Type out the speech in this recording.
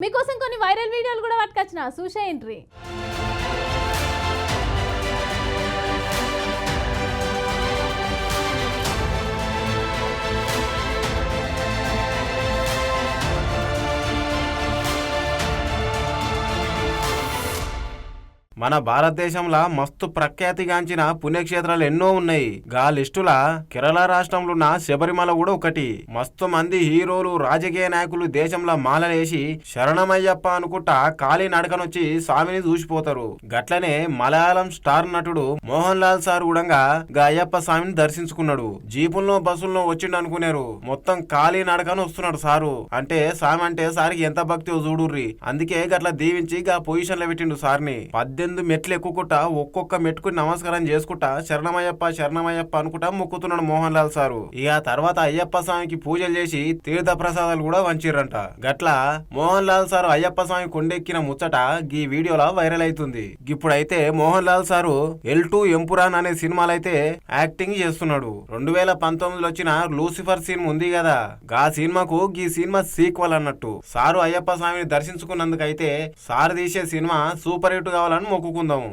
మీకోసం కొన్ని వైరల్ వీడియోలు కూడా పట్టుకొచ్చిన. చూసేయండి మన భారతదేశంలో మస్తు ప్రఖ్యాతిగాంచిన పుణ్యక్షేత్రాలు ఎన్నో ఉన్నాయి. గా లిస్టుల కేరళ రాష్ట్రంలో ఉన్న శబరిమల కూడా ఒకటి. మస్తు మంది హీరోలు రాజకీయ నాయకులు దేశంలో మాలలేసి శరణమయ్యప్ప అనుకుంటా ఖాళీ నడకనొచ్చి స్వామిని చూసిపోతారు. గట్లనే మలయాళం స్టార్ నటుడు మోహన్ లాల్ సార్ కూడా గా అయ్యప్ప స్వామిని దర్శించుకున్నాడు. జీపుల్లో బస్సుల్లో వచ్చిండు అనుకున్నారు మొత్తం ఖాళీ నడకను వస్తున్నాడు సారు. అంటే స్వామి అంటే సారికి ఎంత భక్తి చూడుర్రి. అందుకే గట్ల దీవించి గా పొజిషన్లో పెట్టిండు సార్ని. పద్దెనిమిది మెట్లు ఎక్కుకుంటా ఒక్కొక్క మెట్టుకు నమస్కారం చేసుకుంటా శరణమయ్యప్ప శరణమయ్యప్ప అనుకుంటా మొక్కుతున్నాడు మోహన్ లాల్ సారు. ఇక తర్వాత అయ్యప్ప స్వామికి పూజలు చేసి తీర్థ ప్రసాదాలు కూడా వంచిరంట గట్ల మోహన్ లాల్ సారు అయ్యప్ప స్వామి కొండెక్కిన ముచ్చట ఈ వీడియోలో వైరల్ అవుతుంది ఇప్పుడైతే Mohan Lal sir L two Empuraan అనే సినిమాలు అయితే యాక్టింగ్ చేస్తున్నాడు. రెండు వేల పంతొమ్మిదిలో వచ్చిన లూసిఫర్ సినిమా ఉంది కదా గా సినిమాకు ఈ సినిమా సీక్వల్ అన్నట్టు. సారు అయ్యప్ప స్వామిని దర్శించుకున్నందుకైతే సారు తీసే సినిమా సూపర్ హిట్ కావాలని మొక్కుకుందాము